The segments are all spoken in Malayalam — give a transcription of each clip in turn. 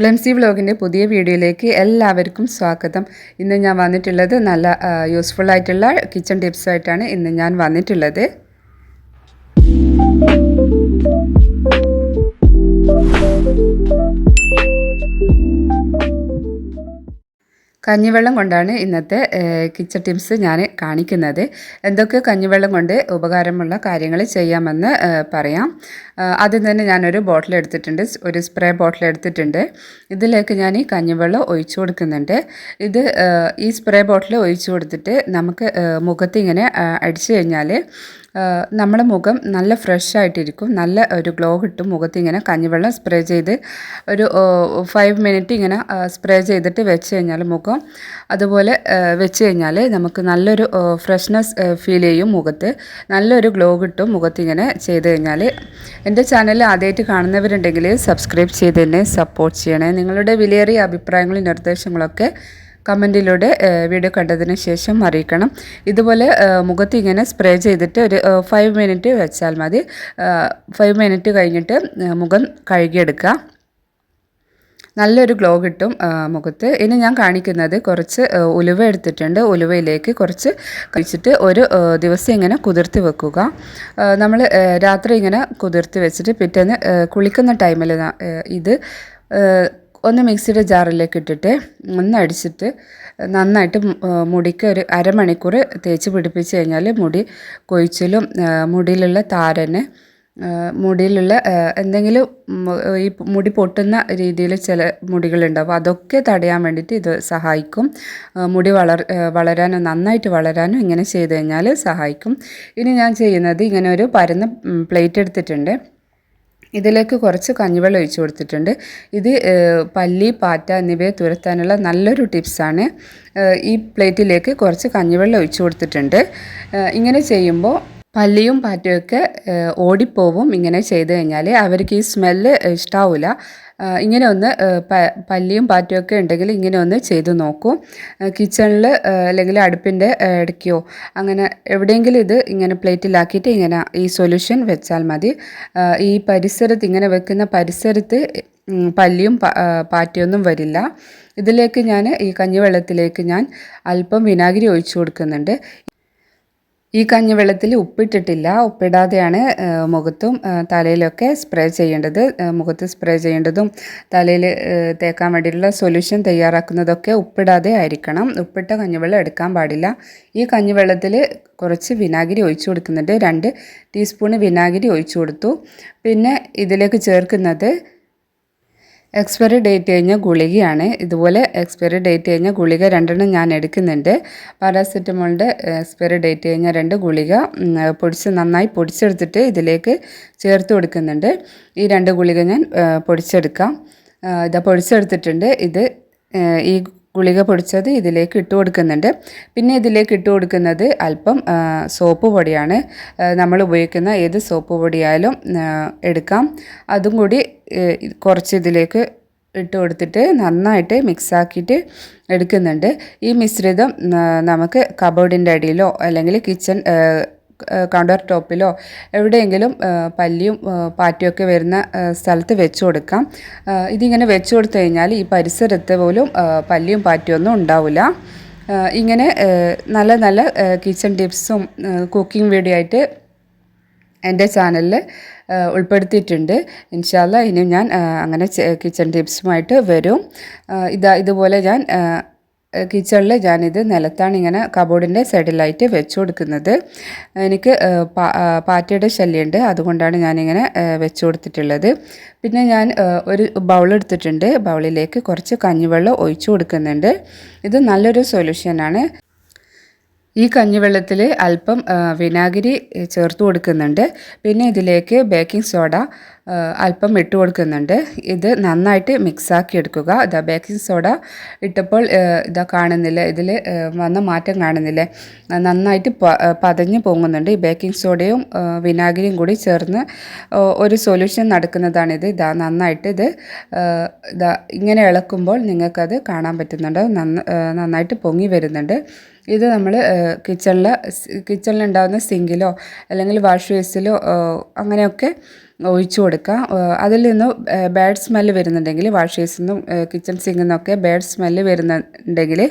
ക്ലെൻസി വ്ലോഗിന്റെ പുതിയ വീഡിയോയിലേക്ക് എല്ലാവർക്കും സ്വാഗതം. ഇന്ന് ഞാൻ വന്നിട്ടുള്ളത് നല്ല യൂസ്ഫുൾ ആയിട്ടുള്ള കിച്ചൺ ടിപ്സായിട്ടാണ് ഇന്ന് ഞാൻ വന്നിട്ടുള്ളത്. കഞ്ഞിവെള്ളം കൊണ്ടാണ് ഇന്നത്തെ കിച്ചൺ ടിപ്സ് ഞാൻ കാണിക്കുന്നത്. എന്തൊക്കെ കഞ്ഞിവെള്ളം കൊണ്ട് ഉപകാരമുള്ള കാര്യങ്ങൾ ചെയ്യാമെന്ന് പറയാം. ആദ്യം തന്നെ ഞാനൊരു ബോട്ടിൽ എടുത്തിട്ടുണ്ട് ഒരു സ്പ്രേ ബോട്ടിൽ എടുത്തിട്ടുണ്ട്. ഇതിലേക്ക് ഞാൻ ഈ കഞ്ഞിവെള്ളം ഒഴിച്ചു കൊടുക്കുന്നുണ്ട്. ഇത് ഈ സ്പ്രേ ബോട്ടിൽ ഒഴിച്ചു കൊടുത്തിട്ട് നമുക്ക് മുഖത്തിങ്ങനെ അടിച്ചു കഴിഞ്ഞാൽ നമ്മുടെ മുഖം നല്ല ഫ്രഷ് ആയിട്ടിരിക്കും. നല്ല ഒരു ഗ്ലോ കിട്ടും മുഖത്ത് ഇങ്ങനെ കഞ്ഞിവെള്ളം സ്പ്രേ ചെയ്ത്. ഒരു ഫൈവ് മിനിറ്റ് ഇങ്ങനെ സ്പ്രേ ചെയ്തിട്ട് വെച്ച് കഴിഞ്ഞാൽ മുഖം അതുപോലെ വെച്ച് കഴിഞ്ഞാൽ നമുക്ക് നല്ലൊരു ഫ്രഷ്നെസ് ഫീൽ ചെയ്യും മുഖത്ത്. നല്ലൊരു ഗ്ലോ കിട്ടും മുഖത്ത് ഇങ്ങനെ ചെയ്ത് കഴിഞ്ഞാൽ എന്റെ ചാനൽ ആദ്യമായിട്ട് കാണുന്നവരുണ്ടെങ്കിൽ സബ്സ്ക്രൈബ് ചെയ്ത് തന്നെ സപ്പോർട്ട് ചെയ്യണേ. നിങ്ങളുടെ വിലയേറിയ അഭിപ്രായങ്ങളും നിർദ്ദേശങ്ങളൊക്കെ കമന്റിലൂടെ വീഡിയോ കണ്ടതിന് ശേഷം അറിയിക്കണം. ഇതുപോലെ മുഖത്ത് ഇങ്ങനെ സ്പ്രേ ചെയ്തിട്ട് ഒരു ഫൈവ് മിനിറ്റ് വെച്ചാൽ മതി. ഫൈവ് മിനിറ്റ് കഴിഞ്ഞിട്ട് മുഖം കഴുകിയെടുക്കുക. നല്ലൊരു ഗ്ലോ കിട്ടും മുഖത്ത്. ഇനി ഞാൻ കാണിക്കുന്നത് കുറച്ച് ഉലുവ എടുത്തിട്ടുണ്ട്. ഉലുവയിലേക്ക് കുറച്ച് കഴിച്ചിട്ട് ഒരു ദിവസം ഇങ്ങനെ കുതിർത്തി വെക്കുക. നമ്മൾ രാത്രി ഇങ്ങനെ കുതിർത്തി വെച്ചിട്ട് പിറ്റേന്ന് കുളിക്കുന്ന ടൈമിൽ ഇത് ഒന്ന് മിക്സിയുടെ ജാറിലേക്ക് ഇട്ടിട്ട് ഒന്ന് അടിച്ചിട്ട് നന്നായിട്ട് മുടിക്ക് ഒരു അരമണിക്കൂർ തേച്ച് പിടിപ്പിച്ച് കഴിഞ്ഞാൽ മുടി കൊഴിച്ചിലും മുടിയിലുള്ള താരന് മുടിയിലുള്ള എന്തെങ്കിലും ഈ മുടി പൊട്ടുന്ന രീതിയിൽ ചില മുടികളുണ്ടാവും അതൊക്കെ തടയാൻ വേണ്ടിയിട്ട് ഇത് സഹായിക്കും. മുടി വളർ വളരാനും നന്നായിട്ട് വളരാനും ഇങ്ങനെ ചെയ്ത് കഴിഞ്ഞാൽ സഹായിക്കും. ഇനി ഞാൻ ചെയ്യുന്നത് ഇങ്ങനെ ഒരു പരന്ന പ്ലേറ്റ് എടുത്തിട്ടുണ്ട്. ഇതിലേക്ക് കുറച്ച് കഞ്ഞിവെള്ളം ഒഴിച്ചു കൊടുത്തിട്ടുണ്ട്. ഇത് പല്ലി പാറ്റ എന്നിവയെ തുരത്താനുള്ള നല്ലൊരു ടിപ്സാണ്. ഈ പ്ലേറ്റിലേക്ക് കുറച്ച് കഞ്ഞിവെള്ളം ഒഴിച്ചു കൊടുത്തിട്ടുണ്ട്. ഇങ്ങനെ ചെയ്യുമ്പോൾ പല്ലിയും പാറ്റയൊക്കെ ഓടിപ്പോവും ഇങ്ങനെ ചെയ്ത് കഴിഞ്ഞാൽ അവർക്ക് ഈ സ്മെല്ല് ഇഷ്ടാവില്ല ഇങ്ങനെ ഒന്ന് പല്ലിയും പാറ്റയൊക്കെ ഉണ്ടെങ്കിൽ ഇങ്ങനെ ഒന്ന് ചെയ്തു നോക്കൂ. കിച്ചണിൽ അല്ലെങ്കിൽ അടുപ്പിന്റെ ഇടയ്ക്കോ അങ്ങനെ എവിടെയെങ്കിലും ഇത് ഇങ്ങനെ പ്ലേറ്റിലാക്കിയിട്ട് ഇങ്ങനെ ഈ സൊല്യൂഷൻ വെച്ചാൽ മതി. ഈ പരിസരത്ത് ഇങ്ങനെ വെക്കുന്ന പരിസരത്ത് പല്ലിയും പാറ്റയൊന്നും വരില്ല. ഇതിലേക്ക് ഞാൻ ഈ കഞ്ഞിവെള്ളത്തിലേക്ക് ഞാൻ അല്പം വിനാഗിരി ഒഴിച്ചു കൊടുക്കുന്നുണ്ട്. ഈ കഞ്ഞിവെള്ളത്തിൽ ഉപ്പിട്ടിട്ടില്ല. ഉപ്പിടാതെയാണ് മുഖത്തും തലയിലൊക്കെ സ്പ്രേ ചെയ്യേണ്ടത്. മുഖത്ത് സ്പ്രേ ചെയ്യേണ്ടതും തലയിൽ തേക്കാൻ വേണ്ടിയിട്ടുള്ള സൊല്യൂഷൻ തയ്യാറാക്കുന്നതൊക്കെ ഉപ്പിടാതെ ആയിരിക്കണം. ഉപ്പിട്ട കഞ്ഞിവെള്ളം എടുക്കാൻ പാടില്ല. ഈ കഞ്ഞിവെള്ളത്തിൽ കുറച്ച് വിനാഗിരി ഒഴിച്ചു കൊടുക്കുന്നുണ്ട്. രണ്ട് ടീസ്പൂണ് വിനാഗിരി ഒഴിച്ചു കൊടുത്തു. പിന്നെ ഇതിലേക്ക് ചേർക്കുന്നത് എക്സ്പയറി ഡേറ്റ് കഴിഞ്ഞ ഗുളികയാണ്. ഇതുപോലെ എക്സ്പയറി ഡേറ്റ് കഴിഞ്ഞ ഗുളിക രണ്ടെണ്ണം ഞാൻ എടുക്കുന്നുണ്ട്. പാരാസെറ്റമോളിന്റെ എക്സ്പയറി ഡേറ്റ് കഴിഞ്ഞ രണ്ട് ഗുളിക പൊടിച്ച് നന്നായി പൊടിച്ചെടുത്തിട്ട് ഇതിലേക്ക് ചേർത്ത് കൊടുക്കുന്നുണ്ട്. ഈ രണ്ട് ഗുളിക ഞാൻ പൊടിച്ചെടുക്കാം. ഇതാ പൊടിച്ചെടുത്തിട്ടുണ്ട്. ഇത് ഈ ഗുളിക പൊടിച്ചത് ഇതിലേക്ക് ഇട്ട് കൊടുക്കുന്നുണ്ട്. പിന്നെ ഇതിലേക്ക് ഇട്ട് കൊടുക്കുന്നത് അല്പം സോപ്പ് പൊടിയാണ്. നമ്മൾ ഉപയോഗിക്കുന്ന ഏത് സോപ്പ് പൊടിയായാലും എടുക്കാം. അതും കൂടി കുറച്ച് ഇതിലേക്ക് ഇട്ട് കൊടുത്തിട്ട് നന്നായിട്ട് മിക്സാക്കിയിട്ട് എടുക്കുന്നുണ്ട്. ഈ മിശ്രിതം നമുക്ക് കബോർഡിന്റെ അടിയിലോ അല്ലെങ്കിൽ കിച്ചൺ കൗണ്ടർ ടോപ്പിലോ എവിടെയെങ്കിലും പല്ലിയും പാറ്റിയൊക്കെ വരുന്ന സ്ഥലത്ത് വെച്ച് കൊടുക്കാം. ഇതിങ്ങനെ വെച്ച് കൊടുത്തു കഴിഞ്ഞാൽ ഈ പരിസരത്ത് പോലും പല്ലിയും പാറ്റിയൊന്നും ഉണ്ടാവില്ല ഇങ്ങനെ നല്ല നല്ല കിച്ചൺ ടിപ്സും കുക്കിംഗ് വീഡിയോ ആയിട്ട് എന്റെ ചാനലിൽ ഉൾപ്പെടുത്തിയിട്ടുണ്ട്. ഇൻഷാല്ല ഇനി ഞാൻ അങ്ങനെ കിച്ചൺ ടിപ്സുമായിട്ട് വരും. ഇതാ ഇതുപോലെ ഞാൻ കിച്ചണിൽ ഞാനിത് നിലത്താണ് ഇങ്ങനെ കബോർഡിന്റെ സൈഡിലായിട്ട് വെച്ച് കൊടുക്കുന്നത്. എനിക്ക് പാറ്റയുടെ ശല്യമുണ്ട് അതുകൊണ്ടാണ് ഞാനിങ്ങനെ വെച്ച് കൊടുത്തിട്ടുള്ളത്. പിന്നെ ഞാൻ ഒരു ബൗൾ എടുത്തിട്ടുണ്ട്. ബൗളിലേക്ക് കുറച്ച് കഞ്ഞിവെള്ളം ഒഴിച്ചു കൊടുക്കുന്നുണ്ട്. ഇത് നല്ലൊരു സൊല്യൂഷനാണ് ഈ കഞ്ഞിവെള്ളത്തിൽ അല്പം വിനാഗിരി ചേർത്ത് കൊടുക്കുന്നുണ്ട്. പിന്നെ ഇതിലേക്ക് ബേക്കിംഗ് സോഡ അല്പം ഇട്ട് കൊടുക്കുന്നുണ്ട്. ഇത് നന്നായിട്ട് മിക്സാക്കി എടുക്കുക. ഇതാ ബേക്കിംഗ് സോഡ ഇട്ടപ്പോൾ ഇതാ കാണുന്നില്ല? ഇതിൽ വന്ന മാറ്റം കാണുന്നില്ല? നന്നായിട്ട് പതഞ്ഞ് പൊങ്ങുന്നുണ്ട്. ഈ ബേക്കിംഗ് സോഡയും വിനാഗിരിയും കൂടി ചേർന്ന് ഒരു സൊല്യൂഷൻ നടക്കുന്നതാണിത്. ഇതാ നന്നായിട്ട് ഇത് ഇതാ ഇങ്ങനെ ഇളക്കുമ്പോൾ നിങ്ങൾക്കത് കാണാൻ പറ്റുന്നുണ്ട്. നന്ന നന്നായിട്ട് പൊങ്ങി വരുന്നുണ്ട്. ഇത് നമ്മൾ കിച്ചണിൽ കിച്ചണിലുണ്ടാകുന്ന സിങ്കിലോ അല്ലെങ്കിൽ വാഷ് ബേസിലോ അങ്ങനെയൊക്കെ ഒഴിച്ചു കൊടുക്കുക. അതിൽ നിന്ന് ബാഡ് സ്മെല്ല് വരുന്നുണ്ടെങ്കിൽ ബേസിൽ നിന്നും കിച്ചൺ സിങ്കിൽ നിന്നൊക്കെ ബാഡ് സ്മെല്ല് വരുന്നുണ്ടെങ്കിൽ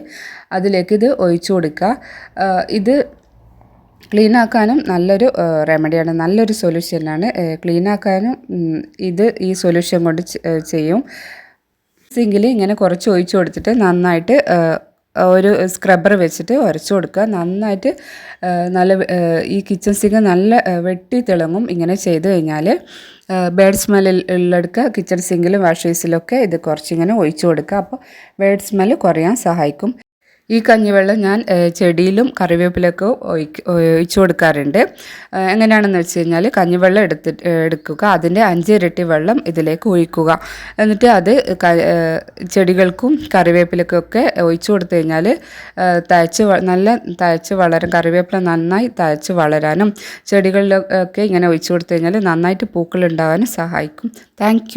അതിലേക്ക് ഇത് ഒഴിച്ചു കൊടുക്കുക. ഇത് ക്ലീൻ ആക്കാനും നല്ലൊരു റെമഡിയാണ് നല്ലൊരു സൊല്യൂഷനാണ് ക്ലീൻ ആക്കാനും ഇത് ഈ സൊല്യൂഷൻ കൊണ്ട് ചെയ്യും. സിങ്കിൽ ഇങ്ങനെ കുറച്ച് ഒഴിച്ചു കൊടുത്തിട്ട് നന്നായിട്ട് ഒരു സ്ക്രബ്ബർ വെച്ചിട്ട് ഉരച്ചു കൊടുക്കുക. നന്നായിട്ട് നല്ല ഈ കിച്ചൺ സിങ്ക് നല്ല വെട്ടി തിളങ്ങും. ഇങ്ങനെ ചെയ്ത് കഴിഞ്ഞാൽ ബേഡ് സ്മെല്ലിൽ ഉള്ളെടുക്കുക കിച്ചൺ സിങ്കിലും വാഷേഴ്സിലൊക്കെ ഇത് കുറച്ചിങ്ങനെ ഒഴിച്ചു കൊടുക്കുക. അപ്പോൾ ബേഡ് സ്മെല്ല് കുറയാൻ സഹായിക്കും. ഈ കഞ്ഞിവെള്ളം ഞാൻ ചെടിയിലും കറിവേപ്പിലൊക്കെ ഒഴിച്ചു കൊടുക്കാറുണ്ട്. എങ്ങനെയാണെന്ന് വെച്ച് കഴിഞ്ഞാൽ കഞ്ഞിവെള്ളം എടുത്ത് എടുക്കുക അതിന്റെ അഞ്ച് ഇരട്ടി വെള്ളം ഇതിലേക്ക് ഒഴിക്കുക. എന്നിട്ട് അത് ചെടികൾക്കും കറിവേപ്പിലക്കൊക്കെ ഒഴിച്ചു കൊടുത്തു കഴിഞ്ഞാൽ തഴച്ച് നല്ല തഴച്ച് വളരും കറിവേപ്പില നന്നായി തഴച്ച് വളരാനും ചെടികളിലൊക്കെ ഇങ്ങനെ ഒഴിച്ചു കൊടുത്തു കഴിഞ്ഞാൽ നന്നായിട്ട് പൂക്കൾ ഉണ്ടാകാനും സഹായിക്കും. താങ്ക്